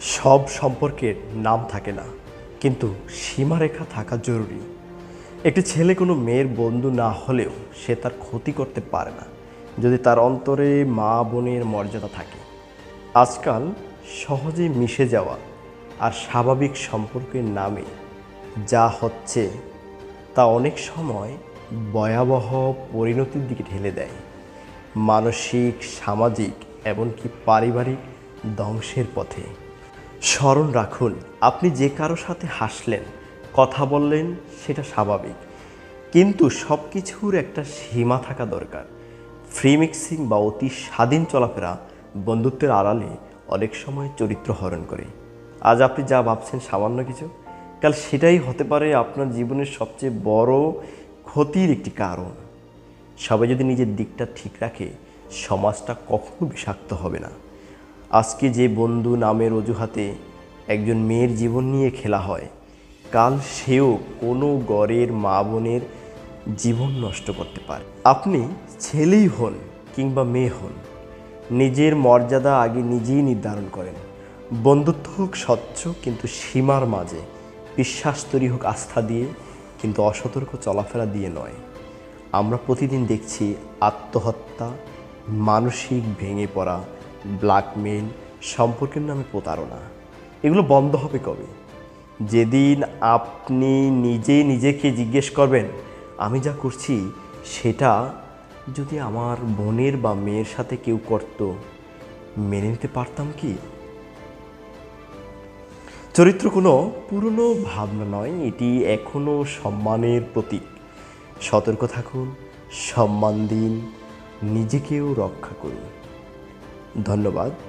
সব সম্পর্কের নাম থাকে না, কিন্তু সীমারেখা থাকা জরুরি। একটি ছেলে কোনো মেয়ের বন্ধু না হলেও সে তার ক্ষতি করতে পারে না, যদি তার অন্তরে মা বোনের মর্যাদা থাকে। আজকাল সহজে মিশে যাওয়া আর স্বাভাবিক সম্পর্কের নামে যা হচ্ছে তা অনেক সময় ভয়াবহ পরিণতির দিকে ঠেলে দেয়। মানসিক, সামাজিক, এমনকি পারিবারিক ধ্বংসের পথে। স্মরণ রাখুন, আপনি যে কারও সাথে হাসলেন, কথা বললেন, সেটা স্বাভাবিক। কিন্তু সব কিছুর একটা সীমা থাকা দরকার। ফ্রি মিক্সিং বা অতি স্বাধীন চলাফেরা বন্ধুত্বের আড়ালে অনেক সময় চরিত্র হরণ করে। আজ আপনি যা ভাবছেন সামান্য কিছু, কাল সেটাই হতে পারে আপনার জীবনের সবচেয়ে বড় ক্ষতির একটি কারণ। সবাই যদি নিজের দিকটা ঠিক রাখে, সমাজটা কখনো বিষাক্ত হবে না। আজকে যে বন্ধু নামের অজুহাতে একজন মেয়ের জীবন নিয়ে খেলা হয়, কাল সেও কোনো গড়ের মা বোনের জীবন নষ্ট করতে পারে। আপনি ছেলেই হন কিংবা মেয়ে হন, নিজের মর্যাদা আগে নিজেই নির্ধারণ করেন। বন্ধুত্ব হোক স্বচ্ছ কিন্তু সীমার মাঝে, বিশ্বাস তৈরি হোক আস্থা দিয়ে কিন্তু অসতর্ক চলাফেরা দিয়ে নয়। আমরা প্রতিদিন দেখছি আত্মহত্যা, মানসিক ভেঙে পড়া ব্ল্যাকমেল সম্পর্কের নামে প্রতারণা, এগুলো বন্ধ হবে কবে? যেদিন আপনি নিজে নিজেকে জিজ্ঞেস করবেন, আমি যা করছি, সেটা যদি আমার বোনের বা মেয়ের সাথে কেউ করত, মেনে নিতে পারতাম কি? চরিত্র কোনো পুরনো ভাবনা নয়, এটি এখনও সম্মানের প্রতীক। সতর্ক থাকুন, সম্মান দিন, নিজেকেও রক্ষা করুন। धन्यवाद।